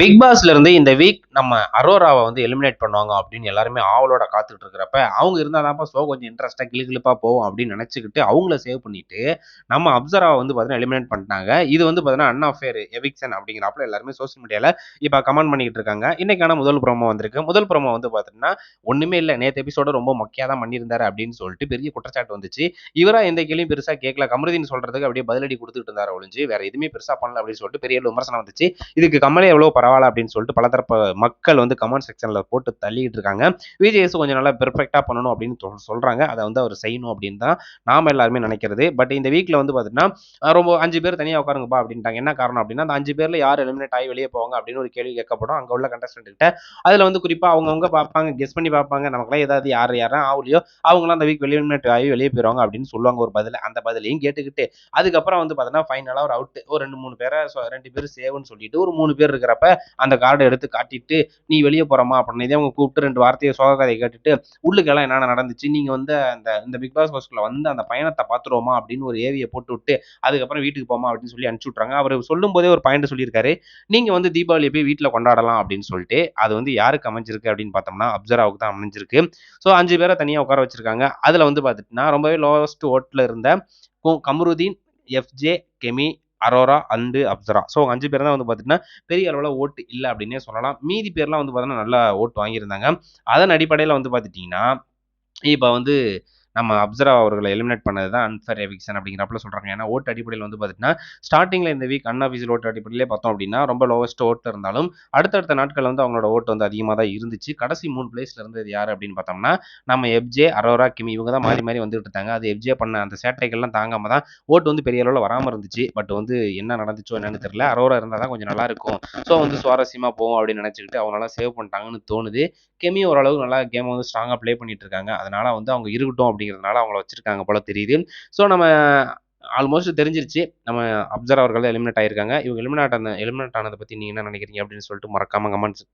Big பாஸ்ல இருந்து இந்த வீக் நம்ம அரோராவை வந்து எலிமினேட் பண்ணுவாங்க அப்படின்னு எல்லாருமே ஆவலோட காத்துட்டு இருக்கிறப்ப அவங்க இருந்தாதான்ப்பா ஷோ கொஞ்சம் இன்ட்ரெஸ்டா கிளிகிளிப்பா போகும் அப்படின்னு நினைச்சுக்கிட்டு அவங்கள சேவ் பண்ணிட்டு நம்ம அப்சராவை வந்து பார்த்தீங்கன்னா எலிமினேட் பண்ணிட்டாங்க. இது வந்து பார்த்தீங்கன்னா அன்அஃபேர் எவிக்சன் அப்படிங்கிறப்பல எல்லாருமே சோஷியல் மீடியால இப்போ கமெண்ட் பண்ணிக்கிட்டு இருக்காங்க. இன்னைக்கான முதல் ப்ரோமோ வந்திருக்கு. முதல் ப்ரோமோ வந்து பார்த்தீங்கன்னா ஒண்ணுமே இல்லை. நேற்று எபிசோட ரொம்ப மொக்கையா தான் பண்ணியிருந்தாரு அப்படின்னு சொல்லிட்டு பெரிய குற்றச்சாட்டு வந்துச்சு. இவரா எந்த கேள்வியும் பெருசா கேட்கல கமருதின்னு சொல்றதுக்கு அப்படியே பதிலடி கொடுத்துட்டு இருந்தாரு ஒழிஞ்சு வேற எதுவுமே பெருசா பண்ணல அப்படின்னு சொல்லிட்டு பெரிய விமர்சனம் வந்துச்சு. இதுக்கு கமலே எவ்வளவு பரவாயில்ல அப்படின்னு சொல்லிட்டு பலதரப்பு மக்கள் வந்து கமெண்ட் செக்ஷனில் போட்டு தள்ளிட்டு இருக்காங்க. விஜேஎஸ் கொஞ்சம் நல்லா பெர்ஃபெக்டாக பண்ணணும் அப்படின்னு சொல்கிறாங்க அதை வந்து அவர் செய்யணும் அப்படின்னு தான் நாம எல்லாருமே நினைக்கிறது. பட் இந்த வீக்கில் வந்து பார்த்திங்கன்னா ரொம்ப அஞ்சு பேர் தனியாக உட்காருங்கப்பா அப்படின்ட்டாங்க. என்ன காரணம் அப்படின்னா அந்த அஞ்சு பேரில் யார் எலிமினேட் ஆகி வெளியே போவாங்க அப்படின்னு ஒரு கேள்வி கேட்கப்படும். அங்கே உள்ள கண்டஸ்டன்ட்கிட்ட அதில் வந்து குறிப்பாக அவங்கவுங்க பார்ப்பாங்க கெஸ் பண்ணி பார்ப்பாங்க. நமக்குலாம் ஏதாவது யார் யாரும் ஆகலையோ அவங்களாம் அந்த வீக் எலிமினேட் ஆகி வெளியே போயிருவாங்க அப்படின்னு சொல்லுவாங்க ஒரு பதில். அந்த பதிலையும் கேட்டுக்கிட்டு. அதுக்கப்புறம் வந்து பார்த்தீங்கன்னா ஃபைனலாக ஒரு அவுட் ஒரு ரெண்டு மூணு பேரை ரெண்டு பேர் சேவ்னு சொல்லிட்டு ஒரு மூணு பேர் இருக்கிறப்ப அந்த கார்டை எடுத்து காட்டிட்டு நீ வெளியே போறமா அப்படின்னு இதே அவங்க கூப்பிட்டு ரெண்டு வார்த்தையை சோக கதையை கேட்டுட்டு உள்ளுக்கெல்லாம் என்னென்ன நடந்துச்சு? நீங்க வந்து அந்த இந்த பிக் பாஸ் ஹவுஸ்க்குள்ள வந்து அந்த பயணத்தை பார்த்துருவோமா? அப்படின்னு ஒரு ஏவியை போட்டு விட்டு அதுக்கப்புறம் வீட்டுக்கு போமா அப்படின்னு சொல்லி அனுப்பிச்சு விட்றாங்க அவர் சொல்லும் போதே ஒரு பாயிண்ட் சொல்லியிருக்காரு. நீங்க வந்து தீபாவளியை போய் வீட்டில் கொண்டாடலாம் அப்படின்னு சொல்லிட்டு அது வந்து யாருக்கு அமைஞ்சிருக்கு அப்படின்னு பார்த்தோம்னா அப்சராவுக்கு தான் அமைஞ்சிருக்கு. ஸோ அஞ்சு பேரை தனியாக உட்கார வச்சிருக்காங்க. அதில் வந்து பார்த்துட்டுனா ரொம்பவே லோவஸ்ட் ஓட்டில் இருந்த கு- Kamarudeen FJ Kemy Aurora and Apsara. So அஞ்சு பேர் தான் வந்து பார்த்தீங்கன்னா பெரிய அளவில் ஓட்டு இல்லை அப்படின்னே சொல்லலாம். மீதி பேர்லாம் வந்து பார்த்தீங்கன்னா நல்லா ஓட்டு வாங்கியிருந்தாங்க. அதன் அடிப்படையில் வந்து பார்த்துட்டிங்கன்னா இப்போ வந்து நம்ம அப்சரா அவர்களை எலிமினேட் பண்ணது தான் அன்ஃபர் எவிக்ஷன் அப்படிங்கிறப்பல சொல்கிறாங்க ஏன்னா ஓட்டு அடிப்படையில் வந்து பார்த்தீங்கன்னா ஸ்டார்டிங்கில் இந்த வீக் அன்அஃபிஷியல் ஓட்டு அடிப்படையிலே பார்த்தோம் அப்படின்னா ரொம்ப லோவஸ்ட் ஓட்டு இருந்தாலும் அடுத்தடுத்த நாட்கள் வந்து அவங்களோட ஓட்டு வந்து அதிகமாக தான் இருந்துச்சு. கடைசி மூணு பிளேஸ்ல இருந்தது யார் அப்படின்னு பார்த்தோம்னா நம்ம எப்ஜே அரோரா கிமி இவங்க தான் மாறி மாறி வந்துட்டு இருந்தாங்க அது எப்ஜே பண்ண அந்த சேட்டைகள்லாம் தாங்காம தான் ஓட்டு வந்து பெரிய அளவில் வராமல் இருந்துச்சு. பட் வந்து என்ன நடந்துச்சோ என்னன்னு தெரியல. அரோரா இருந்தால் தான் கொஞ்சம் நல்லா இருக்கும். ஸோ வந்து சுவாரஸ்யமாக போகும் அப்படின்னு நினச்சிக்கிட்டு அவங்களால சேவ் பண்ணிட்டாங்கன்னு தோணுது. கெமி ஓரளவுக்கு நல்லா கேமை வந்து ஸ்ட்ராங்காக ப்ளே பண்ணிட்டு இருக்காங்க. அதனால வந்து அவங்க இருக்கட்டும் அப்படிங்கிறதுனால அவங்கள வச்சிருக்காங்க போல தெரியுது. ஸோ நம்ம ஆல்மோஸ்ட் தெரிஞ்சிருச்சு. நம்ம அப்சர் அவர்கள் எலிமினேட் ஆயிருக்காங்க. இவங்க எலிமினேட் ஆன எலிமினேட் ஆனதை பற்றி நீங்கள் என்ன நினைக்கிறீங்க அப்படின்னு சொல்லிட்டு மறக்காமல் கமெண்ட்ஸ்